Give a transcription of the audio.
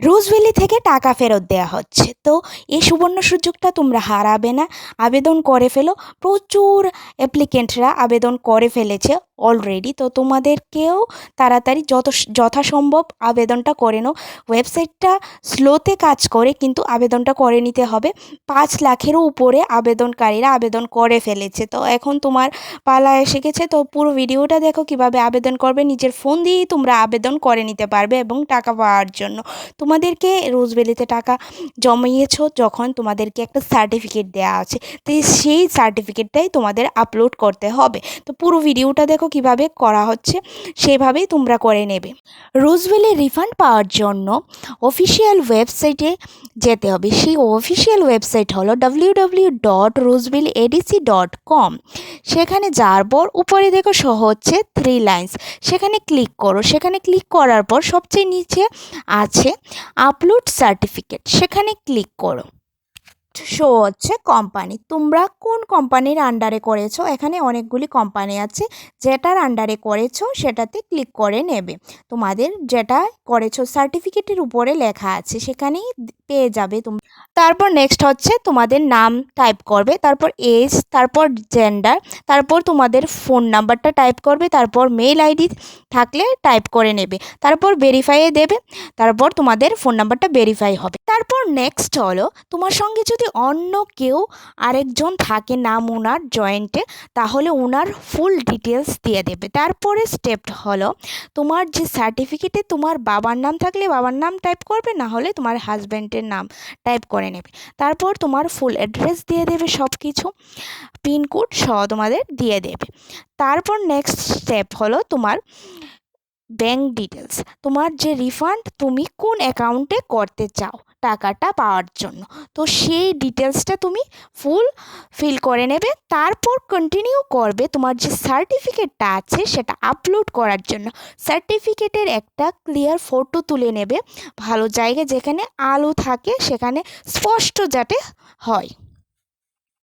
Rose Valley থেকে টাকা ফেরত দেওয়া হচ্ছে। তো এই সুবর্ণ সুযোগটা তোমরা হারাবে না। আবেদন করে ফেলো। প্রচুর অ্যাপ্লিকেন্টরা আবেদন করে ফেলেছে অলরেডি তো তোমাদেরকেও তাড়াতাড়ি যত যথাসম্ভব আবেদনটা করে নাও। ওয়েবসাইটটা স্লোতে কাজ করে কিন্তু আবেদনটা করে নিতে হবে। পাঁচ লাখেরও উপরে আবেদনকারীরা আবেদন করে ফেলেছে। তো এখন তোমার পালা এসে গেছে। তো পুরো ভিডিওটা দেখো কীভাবে আবেদন করবে। নিজের ফোন দিয়েই তোমরা আবেদন করে নিতে পারবে এবং টাকা পাওয়ার জন্য। তোমাদেরকে রোজভ্যালিতে টাকা জমিয়েছো যখন তোমাদেরকে একটা সার্টিফিকেট দেওয়া আছে। তো সেই সার্টিফিকেটটাই তোমাদের আপলোড করতে হবে। তো পুরো ভিডিওটা দেখো কীভাবে করা হচ্ছে, সেভাবেই তোমরা করে নেবে। রোজভ্যালি রিফান্ড পাওয়ার জন্য অফিসিয়াল ওয়েবসাইটে যেতে হবে। সেই অফিসিয়াল ওয়েবসাইট হলো W dot rose valley ADC dot com সেখানে যাওয়ার পর উপরে দেখো সহ হচ্ছে থ্রি লাইন্স সেখানে ক্লিক করো। সেখানে ক্লিক করার পর সবচেয়ে নিচে আছে আপলোড সার্টিফিকেট সেখানে ক্লিক করো। শো হচ্ছে কোম্পানি তোমরা কোন কোম্পানির আন্ডারে করেছ? এখানে অনেকগুলি কোম্পানি আছে। যেটার আন্ডারে করেছ, সেটাতে ক্লিক করে নেবে। তোমাদের যেটা করেছ সার্টিফিকেটের উপরে লেখা আছে। সেখানেই পেয়ে যাবে তুমি। তারপর নেক্সট হচ্ছে তোমাদের নাম টাইপ করবে। তারপর এজ তারপর জেন্ডার তারপর তোমাদের ফোন নাম্বারটা টাইপ করবে। তারপর মেল আইডি থাকলে টাইপ করে নেবে। তারপর ভেরিফাইয়ে দেবে। তারপর তোমাদের ফোন নাম্বারটা ভেরিফাই হবে। তারপর নেক্সট হলো, তোমার সঙ্গে যদি অন্য কেউ আরেকজন থাকে নাম ওনার জয়েন্টে তাহলে ওনার ফুল ডিটেলস দিয়ে দেবে। তারপরে স্টেপ হলো তোমার যে সার্টিফিকেটে তোমার বাবার নাম থাকলে বাবার নাম টাইপ করবে, না হলে তোমার হাজব্যান্ডের নাম টাইপ করে নেবে। তারপর তোমার ফুল অ্যাড্রেস দিয়ে দেবে সব কিছু পিনকোড সহ তোমাদের দিয়ে দেবে। তারপর নেক্সট স্টেপ হলো তোমার ব্যাঙ্ক ডিটেলস তোমার যে রিফান্ড তুমি কোন অ্যাকাউন্টে করতে চাও টাকাটা পাওয়ার জন্য। তো সেই ডিটেলসটা তুমি ফুল ফিল করে নেবে, তারপর কন্টিনিউ করবে তোমার যে সার্টিফিকেটটা আছে সেটা আপলোড করার জন্য। সার্টিফিকেটের একটা ক্লিয়ার ফটো তুলে নেবে, ভালো জায়গায় যেখানে আলো থাকে সেখানে স্পষ্ট যাতে হয়।